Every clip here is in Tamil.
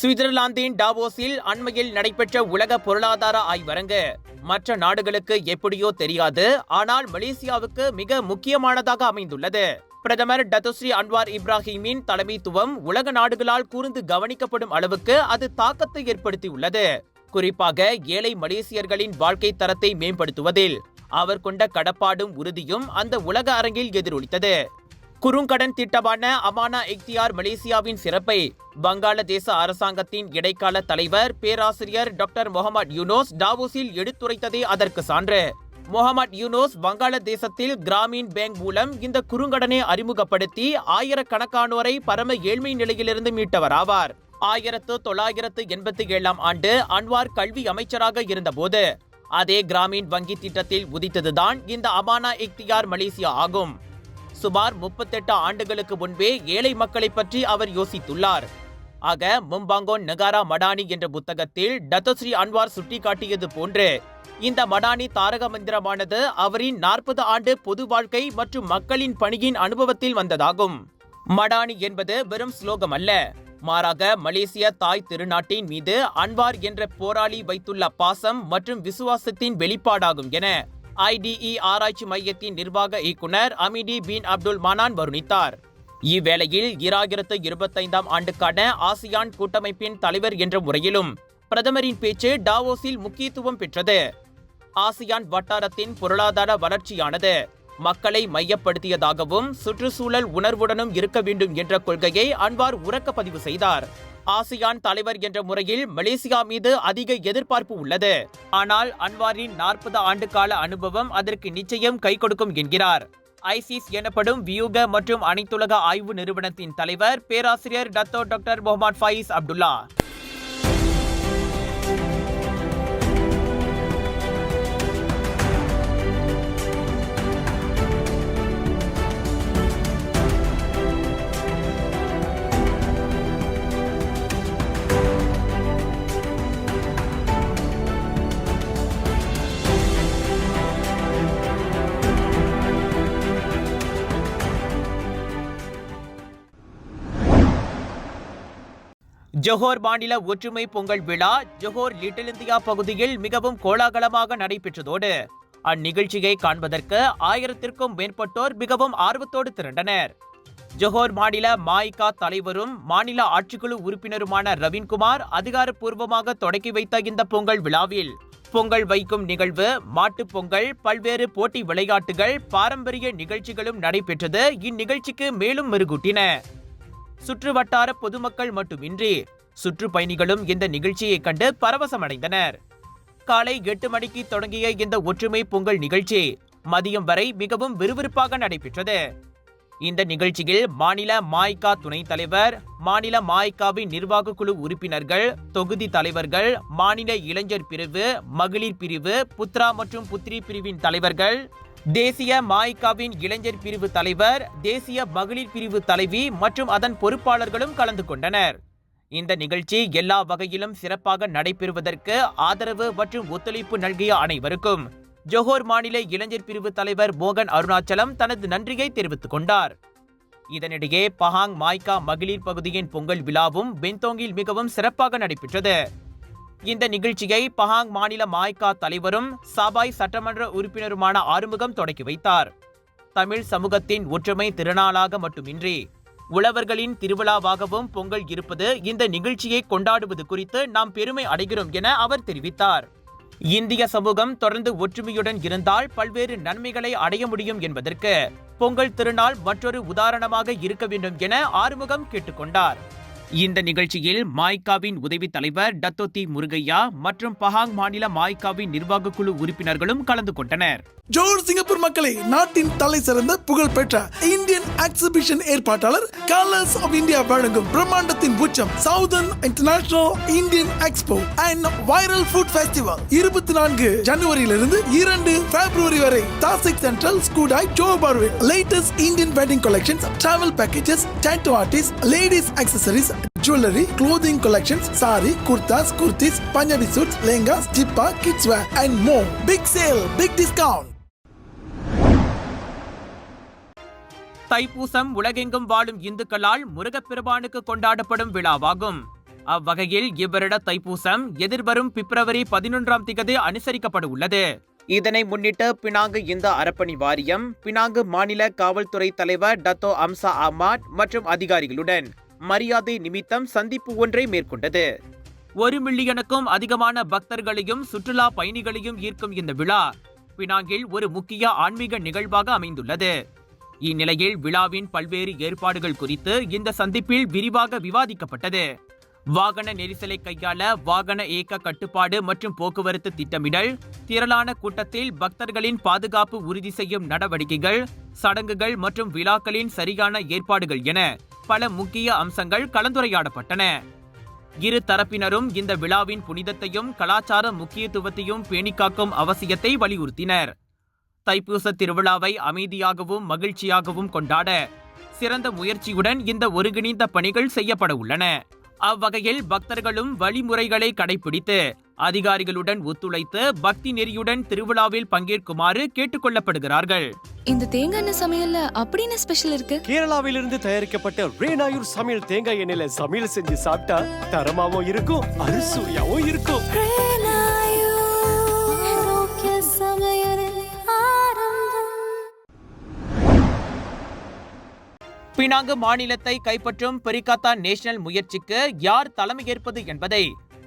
சுவிட்சர்லாந்தின் டாவோஸில் அண்மையில் நடைபெற்ற உலக பொருளாதார ஆய்வரங்கு. மற்ற நாடுகளுக்கு எப்படியோ தெரியாது ஆனால் மலேசியாவுக்கு மிக முக்கியமானதாக அமைந்துள்ளது. பிரதமர் டத்துஸ்ரீ அன்வார் இப்ராஹிமின் தலைமைத்துவம் உலக நாடுகளால் கூர்ந்து கவனிக்கப்படும் அளவுக்கு அது தாக்கத்தை ஏற்படுத்தியுள்ளது. குறிப்பாக ஏழை மலேசியர்களின் வாழ்க்கை தரத்தை மேம்படுத்துவதில் அவர் கொண்ட கடப்பாடும் உறுதியும் அந்த உலக அரங்கில் எதிரொலித்தது. குறுங்கடன் திட்டமான அமானா இக்தியார் மலேசியாவின் சிறப்பை வங்காளதேச அரசாங்கத்தின் இடைக்கால தலைவர் பேராசிரியர் டாக்டர் முகமது யூனோஸ் டாவோஸில் எடுத்துரைத்ததே அதற்கு சான்று. முகமது யூனோஸ் வங்காளதேசத்தில் கிராமீன் பேங்க் மூலம் இந்த குறுங்கடனை அறிமுகப்படுத்தி ஆயிரக்கணக்கானோரை பரம ஏழ்மை நிலையிலிருந்து மீட்டவராவார். ஆயிரத்து தொள்ளாயிரத்து எண்பத்தி ஏழாம் ஆண்டு அன்வார் கல்வி அமைச்சராக இருந்தபோது அதே கிராமீன் வங்கி திட்டத்தில் உதித்ததுதான் இந்த அமானா இக்தியார் மலேசியா ஆகும். சுமார் முப்பத்தெட்டு ஆண்டுகளுக்கு முன்பே ஏழை மக்களை பற்றி அவர் யோசித்துள்ளார். ஆக மும்பாங்கோன் நகாரா மடானி என்ற புத்தகத்தில் டத்தஸ்ரீ அன்வார் சுட்டிக்காட்டியது போன்று இந்த மடானி தாரக மந்திரமானது அவரின் நாற்பது ஆண்டு பொது வாழ்க்கை மற்றும் மக்களின் பணியின் அனுபவத்தில் வந்ததாகும். மடானி என்பது வெறும் ஸ்லோகம் அல்ல. மாறாக மலேசிய தாய் திருநாட்டின் மீது அன்வார் என்ற போராளி வைத்துள்ள பாசம் மற்றும் விசுவாசத்தின் வெளிப்பாடாகும் என ஐடிஇ ஆராய்ச்சி மையத்தின் நிர்வாக இயக்குனர் அமிடி பின் அப்துல் மனான் வருணித்தார். இவ்வேளையில் இராயிரத்து இருபத்தைந்தாம் ஆண்டுக்கான ஆசியான் கூட்டமைப்பின் தலைவர் என்ற முறையிலும் பிரதமரின் பேச்சு டாவோஸில் முக்கியத்துவம் பெற்றது. ஆசியான் வட்டாரத்தின் பொருளாதார வளர்ச்சியானது மக்களை மையப்படுத்தியதாகவும் சுற்றுச்சூழல் உணர்வுடனும் இருக்க வேண்டும் என்ற கொள்கையை அன்வார் உறக்க பதிவு செய்தார். ஆசியான் தலைவர் என்ற முறையில் மலேசியா மீது அதிக எதிர்பார்ப்பு உள்ளது. ஆனால் அன்வாரின் நாற்பது ஆண்டு கால அனுபவம் அதற்கு நிச்சயம் கை கொடுக்கும் என்கிறார். ஐசிஸ் எனப்படும் வியூக மற்றும் அனைத்துலக ஆய்வு நிறுவனத்தின் தலைவர் பேராசிரியர் Dato doctor Mohamed Faiz Abdullah. Johor மாநில ஒற்றுமை பொங்கல் விழா ஜொஹோர் லிட்டில் இந்தியா பகுதியில் மிகவும் கோலாகலமாக நடைபெற்றதோடு அந்நிகழ்ச்சியை காண்பதற்கு ஆயிரத்திற்கும் மேற்பட்டோர் மிகவும் ஆர்வத்தோடு திரண்டனர். ஜொஹோர் மாநில மாய்கா தலைவரும் மாநில ஆட்சிக்குழு உறுப்பினருமான ரவீன்குமார் அதிகாரப்பூர்வமாக தொடக்கி வைத்த இந்த பொங்கல் விழாவில் பொங்கல் வைக்கும் நிகழ்வு மாட்டுப் பொங்கல் பல்வேறு போட்டி விளையாட்டுகள் பாரம்பரிய நிகழ்ச்சிகளும் நடைபெற்றது. இந்நிகழ்ச்சிக்கு மேலும் மெருகூட்டின சுற்று வட்டார பொதுமக்கள் மட்டுமின்றி சுற்றுப்பயணிகளும் இந்த நிகழ்ச்சியை கண்டு பரவசமடைந்தனர். காலை எட்டு மணிக்கு தொடங்கிய இந்த ஒற்றுமை பொங்கல் நிகழ்ச்சி மதியம் வரை மிகவும் விறுவிறுப்பாக நடைபெற்றது. இந்த நிகழ்ச்சியில் மாநில மாய்கா துணைத் தலைவர் மாநில மாய்காவின் நிர்வாக குழு உறுப்பினர்கள் தொகுதி தலைவர்கள் மாநில இளைஞர் பிரிவு மகளிர் பிரிவு புத்ரா மற்றும் புத்ரி பிரிவின் தலைவர்கள் தேசிய மாய்காவின் இளைஞர் பிரிவு தலைவர் தேசிய மகளிர் பிரிவு தலைவி மற்றும் அதன் பொறுப்பாளர்களும் கலந்து கொண்டனர். இந்த நிகழ்ச்சி எல்லா வகையிலும் சிறப்பாக நடைபெறுவதற்கு ஆதரவு மற்றும் ஒத்துழைப்பு நல்கிய அனைவருக்கும். ஜொஹோர் மாநில இளைஞர் பிரிவு தலைவர் மோகன் அருணாச்சலம் தனது நன்றியை தெரிவித்துக் கொண்டார். இதனிடையே பஹாங் மாய்கா மகளிர் பகுதியின் பொங்கல் விழாவும் பென்தோங்கில் மிகவும் சிறப்பாக நடைபெற்றது. இந்த நிகழ்ச்சியை பஹாங் மாநில மாய்கா தலைவரும் சாபாய் சட்டமன்ற உறுப்பினருமான ஆறுமுகம் தொடக்கி வைத்தார். தமிழ் சமூகத்தின் ஒற்றுமை திருநாளாக மட்டுமின்றி உழவர்களின் திருவிழாவாகவும் பொங்கல் இருப்பது இந்த நிகழ்ச்சியை கொண்டாடுவது குறித்து நாம் பெருமை அடைகிறோம் என அவர் தெரிவித்தார். இந்திய சமூகம் தொடர்ந்து ஒற்றுமையுடன் இருந்தால் பல்வேறு நன்மைகளை அடைய முடியும் என்பதற்கு பொங்கல் திருநாள் மற்றொரு உதாரணமாக இருக்க வேண்டும் என ஆறுமுகம் கேட்டுக்கொண்டார். இந்த நிகழ்ச்சியில் மாய்காவின் உதவி தலைவர் டத்தோத்தி முருகையா மற்றும் பஹாங் மாநில மாய்காவின் நிர்வாக குழு உறுப்பினர்களும் கலந்து கொண்டனர். ஜோர் சிங்கப்பூர் மக்களை நாட்டின் தலை சிறந்த புகழ் பெற்ற இந்தியன் எக்ஸிபிஷன் ஏற்பாட்டாளர் கலர்ஸ் ஆஃப் இந்தியா வழங்கும் பிரம்மாண்டத்தின் உச்சம் Southern International Indian Expo and viral food festival இருபத்தி நான்கு ஜனவரியிலிருந்து இரண்டு பிப்ரவரி வரை Tasik Central Skudai ஜோபார்வில் latest Indian wedding collections travel packages tattoo artist ladies accessories jewelry, clothing collections, sari, kurtas, kurtis, Punjabi suits, lehengas, jippa, kids wear, and more. Big sale, big discount. Thaipusam உலகெங்கும் வாழும் இந்துக்களால் முருகப்பெருமானுக்கு கொண்டாடப்படும் விழாவாகும் அவ்வகையில் இவ்வருட தைப்பூசம் எதிர்வரும் பிப்ரவரி பதினொன்றாம் திகதி அனுசரிக்கப்பட உள்ளது இதனை முன்னிட்டு பினாங்கு இந்த அறப்பணி வாரியம் பினாங்கு மாநில காவல்துறை தலைவர் டத்தோ அம்சா அமாட் மற்றும் அதிகாரிகளுடன் மரியாதை நிமித்தம் சந்திப்பு ஒன்றை மேற்கொண்டது. ஒரு மில்லியனுக்கும் அதிகமான பக்தர்களையும் சுற்றுலா பயணிகளையும் ஈர்க்கும் இந்த விழா பினாங்கில் ஒரு முக்கிய ஆன்மீக நிகழ்வாக அமைந்துள்ளது. இந்நிலையில் விழாவின் பல்வேறு ஏற்பாடுகள் குறித்து இந்த சந்திப்பில் விரிவாக விவாதிக்கப்பட்டது. வாகன நெரிசலை கையாள வாகன இயக்க கட்டுப்பாடு மற்றும் போக்குவரத்து திட்டமிடல் திரளான கூட்டத்தில் பக்தர்களின் பாதுகாப்பு உறுதி செய்யும் நடவடிக்கைகள் சடங்குகள் மற்றும் விழாக்களின் சரியான ஏற்பாடுகள் என பல முக்கிய அம்சங்கள் கலந்துரையாடப்பட்டன. இரு தரப்பினரும் இந்த விழாவின் புனிதத்தையும் கலாச்சார முக்கியத்துவத்தையும் பேணிக்காக்கும் அவசியத்தை வலியுறுத்தினர். தைப்பூச திருவிழாவை அமைதியாகவும் மகிழ்ச்சியாகவும் கொண்டாட சிறந்த முயற்சியுடன் இந்த ஒருங்கிணைந்த பணிகள் செய்யப்பட உள்ளன. அவ்வகையில் பக்தர்களும் வழிமுறைகளை கடைபிடித்து அதிகாரிகளுடன் ஒத்துழைத்து பக்தி நெறியுடன் திருவிழாவில் பங்கேற்குமாறு கேட்டுக்கொள்ளப்படுகிறார்கள். இந்த தேங்காய் எண்ணெய் சமையல்ல அப்படின்னு ஸ்பெஷல் இருக்கு? கேரளாவிலிருந்து தயாரிக்கப்பட்ட ரேனாயூர் சமையல் தேங்காய் எண்ணெயில சமையல் செஞ்சு சாப்பிட்டா தரமாவும் இருக்கும் அறுசுவையாவும் இருக்கும். பினாங்கு மாநிலத்தை கைப்பற்றும் பெரிகாத்தா நேஷனல் முயற்சிக்கு யார் தலைமையேற்பது என்பதை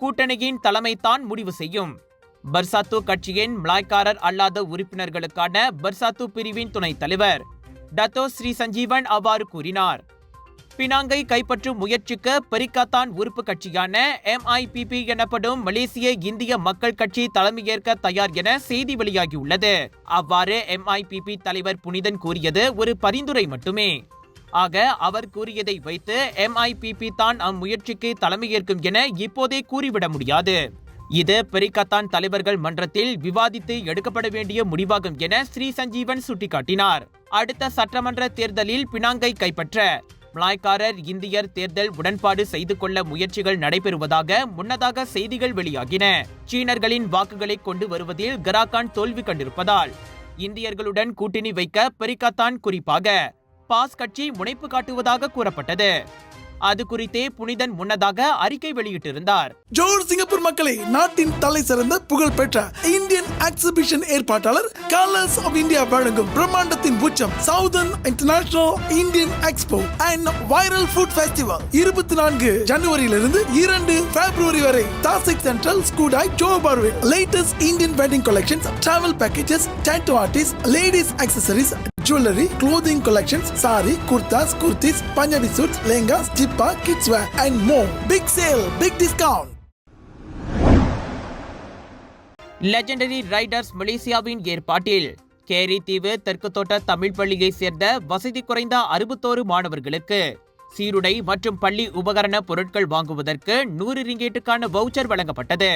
கூட்டணியின் தலைமைதான் முடிவு செய்யும். பர்சாத்து கட்சியின் மலாய்க்காரர் அல்லாத உறுப்பினர்களுக்கான பர்சாத்து பிரிவின் துணைத் தலைவர் டத்தோ ஸ்ரீ சஞ்சீவன் அவ்வாறு கூறினார். பினாங்கை கைப்பற்றும் முயற்சிக்கு பெரிகாத்தான் உறுப்பு கட்சியான எம்ஐபிபி எனப்படும் மலேசிய இந்திய மக்கள் கட்சி தலைமையேற்க தயார் என செய்தி வெளியாகியுள்ளது. அவ்வாறு எம்ஐபிபி தலைவர் புனிதன் கூறியது ஒரு பரிந்துரை மட்டுமே. ஆக அவர் கூறியதை வைத்து எம்ஐபிபி தான் அம்முயற்சிக்கு தலைமையேற்கும் என இப்போதே கூறிவிட முடியாது. இது பெரிகத்தான் தலைவர்கள் மன்றத்தில் விவாதித்து எடுக்கப்பட வேண்டிய முடிவாகும் என ஸ்ரீ சஞ்சீவன் சுட்டிக்காட்டினார். அடுத்த சட்டமன்ற தேர்தலில் பினாங்கை கைப்பற்ற மலாய்க்காரர் இந்தியர் தேர்தல் உடன்பாடு செய்து கொள்ள முயற்சிகள் நடைபெறுவதாக முன்னதாக செய்திகள் வெளியாகின. சீனர்களின் வாக்குகளை கொண்டு வருவதில் கராகான் தோல்வி கண்டிருப்பதால் இந்தியர்களுடன் கூட்டணி வைக்க பெரிகத்தான் குறிப்பாக பாஸ் கட்சி முனைப்பு காட்டுவதாக கூறப்பட்டது. அது குறித்தே புனிதன் முன்னதாக அறிக்கை வெளியிட்டிருந்தார். ஜோர் சிங்கப்பூர் மக்களை நாட்டின் தலை சிறந்த புகழ்பெற்ற இந்தியன் எக்ஸிபிஷன் ஏற்பாட்டாளர் கலர்ஸ் ஆஃப் இந்தியா வழங்கும் பிரம்மாண்டத்தின் உச்சம் Southern International Indian Expo and viral food festival இருபத்தி நான்கு ஜனவரியிலிருந்து இரண்டு பிப்ரவரி வரை Tasik Central Skudai ஜோபார்வில் latest Indian wedding collections travel packages tattoo artist ladies accessories jewelry, clothing collections, sari, kurtas, kurtis, Punjabi suits, lehengas, jippa, kids wear, and more. Big sale, big discount. Legendary riders மலேசியாவின் ஏற்பாட்டில் கேரி தீவு தெற்கு தோட்ட தமிழ் பள்ளியை சேர்ந்த வசதி குறைந்த அறுபத்தோரு மாணவர்களுக்கு சீருடை மற்றும் பள்ளி உபகரண பொருட்கள் வாங்குவதற்கு நூறு ரிங்கேட்டுக்கான வவுச்சர் வழங்கப்பட்டது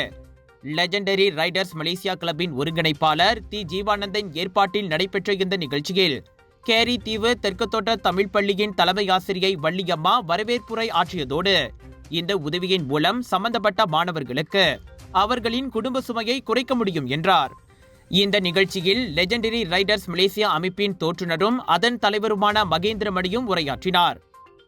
லெஜெண்டரி ரைடர்ஸ் மலேசியா கிளப்பின் ஒருங்கிணைப்பாளர் தி ஜீவானந்தன் ஏற்பாட்டில் நடைபெற்ற இந்த நிகழ்ச்சியில் கேரி தீவு தெற்கத்தோட்ட தமிழ் பள்ளியின் தலைமை ஆசிரியை வள்ளியம்மா வரவேற்புரை ஆற்றியதோடு இந்த உதவியின் மூலம் சம்பந்தப்பட்ட மாணவர்களுக்கு அவர்களின் குடும்ப சுமையை குறைக்க முடியும் என்றார். இந்த நிகழ்ச்சியில் லெஜெண்டரி ரைடர்ஸ் மலேசியா அமைப்பின் தோற்றுனரும் அதன் தலைவருமான மகேந்திரமணியும் உரையாற்றினார்.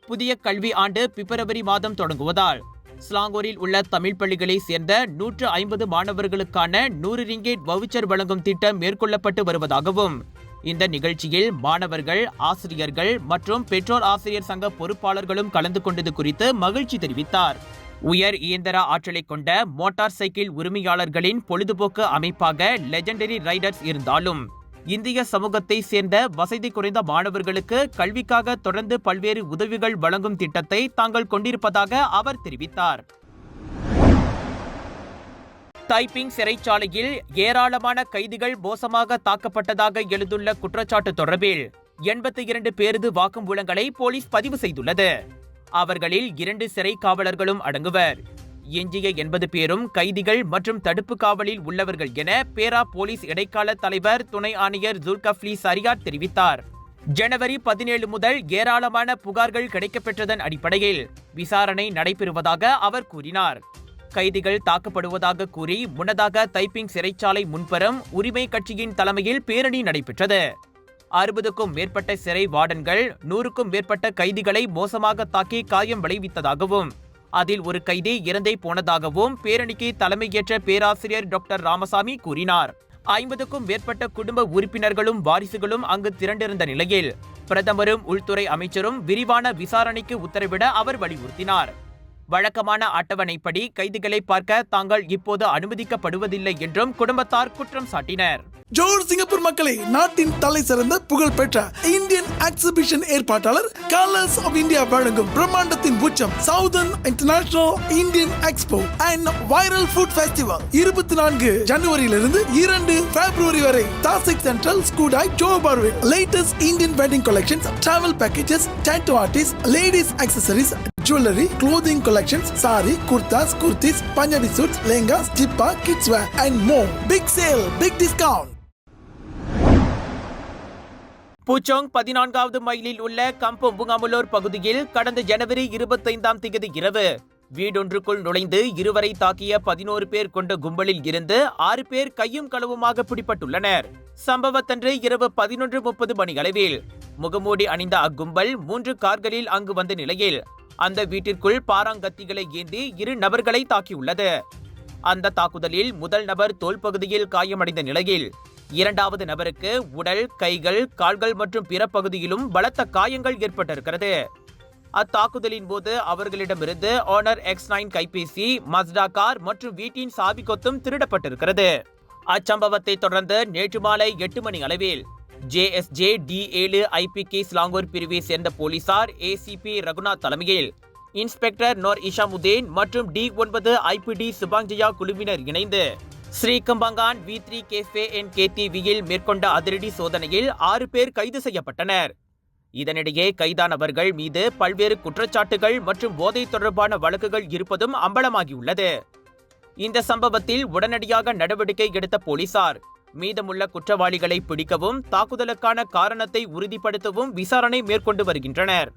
புதிய கல்வி ஆண்டு பிப்ரவரி மாதம் தொடங்குவதால் ஸ்லாங்கூரில் உள்ள தமிழ் பள்ளிகளை சேர்ந்த நூற்று ஐம்பது மாணவர்களுக்கான நூறு ரிங்கேட் வவுச்சர் வழங்கும் திட்டம் மேற்கொள்ளப்பட்டு வருவதாகவும் இந்த நிகழ்ச்சியில் மாணவர்கள் ஆசிரியர்கள் மற்றும் பெற்றோர் ஆசிரியர் சங்க பொறுப்பாளர்களும் கலந்து கொண்டது குறித்து மகிழ்ச்சி தெரிவித்தார். உயர் இயந்திர ஆற்றலை கொண்ட மோட்டார் சைக்கிள் உரிமையாளர்களின் பொழுதுபோக்கு அமைப்பாக லெஜெண்டரி ரைடர்ஸ் இருந்தாலும் இந்திய சமூகத்தை சேர்ந்த வசதி குறைந்த மாணவர்களுக்கு கல்விக்காக தொடர்ந்து பல்வேறு உதவிகள் வழங்கும் திட்டத்தை தாங்கள் கொண்டிருப்பதாக அவர் தெரிவித்தார். தைப்பிங் சிறைச்சாலையில் ஏராளமான கைதிகள் மோசமாக தாக்கப்பட்டதாக எழுந்துள்ள குற்றச்சாட்டு தொடர்பில் எண்பத்தி இரண்டு பேரது வாக்குமூலங்களை போலீஸ் பதிவு செய்துள்ளது. அவர்களில் இரண்டு சிறை காவலர்களும் அடங்குவர். எஞ்சிய எண்பது பேரும் கைதிகள் மற்றும் தடுப்பு காவலில் உள்ளவர்கள் என பேரா போலீஸ் இடைக்கால தலைவர் துணை ஆணையர் ஜுல்கஃப்லி சரியார் தெரிவித்தார். ஜனவரி பதினேழு முதல் ஏராளமான புகார்கள் கிடைக்கப்பெற்றதன் அடிப்படையில் விசாரணை நடைபெறுவதாக அவர் கூறினார். கைதிகள் தாக்கப்படுவதாக கூறி முன்னதாக தைப்பிங் சிறைச்சாலை முன்புறம் உரிமை கட்சியின் தலைமையில் பேரணி நடைபெற்றது. அறுபதுக்கும் மேற்பட்ட சிறை வார்டன்கள் நூறுக்கும் மேற்பட்ட கைதிகளை மோசமாக தாக்கி காயம் விளைவித்ததாகவும் அதில் ஒரு கைதி இறந்தே போனதாகவும் பேரணிக்கு தலைமையேற்ற பேராசிரியர் டாக்டர் ராமசாமி கூறினார். ஐம்பதுக்கும் மேற்பட்ட குடும்ப உறுப்பினர்களும் வாரிசுகளும் அங்கு திரண்டிருந்த நிலையில் பிரதமரும் உள்துறை அமைச்சரும் விரிவான விசாரணைக்கு உத்தரவிட அவர் வலியுறுத்தினார். வழக்கமான அட்டவணைப்படி கைதிகளை பார்க்க தாங்கள் இப்போது அனுமதிக்கப்படுவதில்லை என்றும் குடும்பத்தார் குற்றம் சாட்டினர். ஜோர் சிங்கப்பூர் மக்களை நாட்டின் தலை சிறந்த புகழ் பெற்ற இந்தியன் எக்ஸிபிஷன் ஏற்பாட்டாளர் கலர்ஸ் ஆஃப் இந்தியா வழங்கும் பிரம்மாண்டத்தின் உச்சம் Southern International Indian Expo and viral food festival இருபத்தி நான்கு ஜனவரியிலிருந்து இரண்டு பிப்ரவரி வரை Tasik Central Skudai பார்வே latest Indian wedding collections travel packages tattoo artist ladies accessories jewelry, clothing collections, sari, kurtas, kurtis, Punjabi suits, lehengas, jippa, kids wear, and more. Big sale, big discount. Puchong பதினான்காவது மைலில் உள்ள கம்பம் புங்காமுலோர் பகுதியில் கடந்த ஜனவரி இருபத்தைந்தாம் தேதி இரவு வீடொன்றுக்குள் நுழைந்து இருவரை தாக்கிய பதினோரு பேர் கொண்ட கும்பலில் இருந்து ஆறு பேர் கையும் களவுமாக பிடிபட்டுள்ளனர் சம்பவத்தன்று இரவு பதினொன்று முப்பது மணி அளவில் முகமூடி அணிந்த அக்கும்பல் மூன்று கார்களில் அங்கு வந்த நிலையில் அந்த வீட்டிற்குள் பாராங்கத்திகளை ஏந்தி இரு நபர்களை தாக்கியுள்ளது. அந்த தாக்குதலில் முதல் நபர் தோல் பகுதியில் காயமடைந்த நிலையில் இரண்டாவது நபருக்கு உடல் கைகள் கால்கள் மற்றும் பிற பகுதியிலும் பலத்த காயங்கள் ஏற்பட்டிருக்கிறது. அத்தாக்குதலின் போது அவர்களிடமிருந்து ஆனர் எக்ஸ் நைன் கைபேசி மஸ்டா கார் மற்றும் வீட்டின் சாவி கொத்தும் திருடப்பட்டிருக்கிறது. அச்சம்பவத்தை தொடர்ந்து நேற்று மாலை எட்டு மணி அளவில் ஜேஎஸ்ஜே டி ஏழு ஐபிகே ஸ்லாங்கூர் பிரிவை சேர்ந்த போலீசார் ஏசிபி ரகுநாத் தலைமையில். இன்ஸ்பெக்டர் நோர் இஷாமுதேன் மற்றும் டி ஒன்பது ஐபிடி சுபாங்ஜயா குழுவினர் இணைந்து Seri Kembangan V three cafe என் கேடிவியில் மேற்கொண்ட அதிரடி சோதனையில் ஆறு பேர் கைது செய்யப்பட்டனர். இதனிடையே கைதானவர்கள் மீது பல்வேறு குற்றச்சாட்டுகள் மற்றும் போதை தொடர்பான வழக்குகள் இருப்பதும் அம்பலமாகியுள்ளது. இந்த சம்பவத்தில் உடனடியாக நடவடிக்கை எடுத்த போலீசார் மீதமுள்ள குற்றவாளிகளை பிடிக்கவும் தாக்குதலுக்கான காரணத்தை உறுதிப்படுத்தவும் விசாரணை மேற்கொண்டு வருகின்றனர்.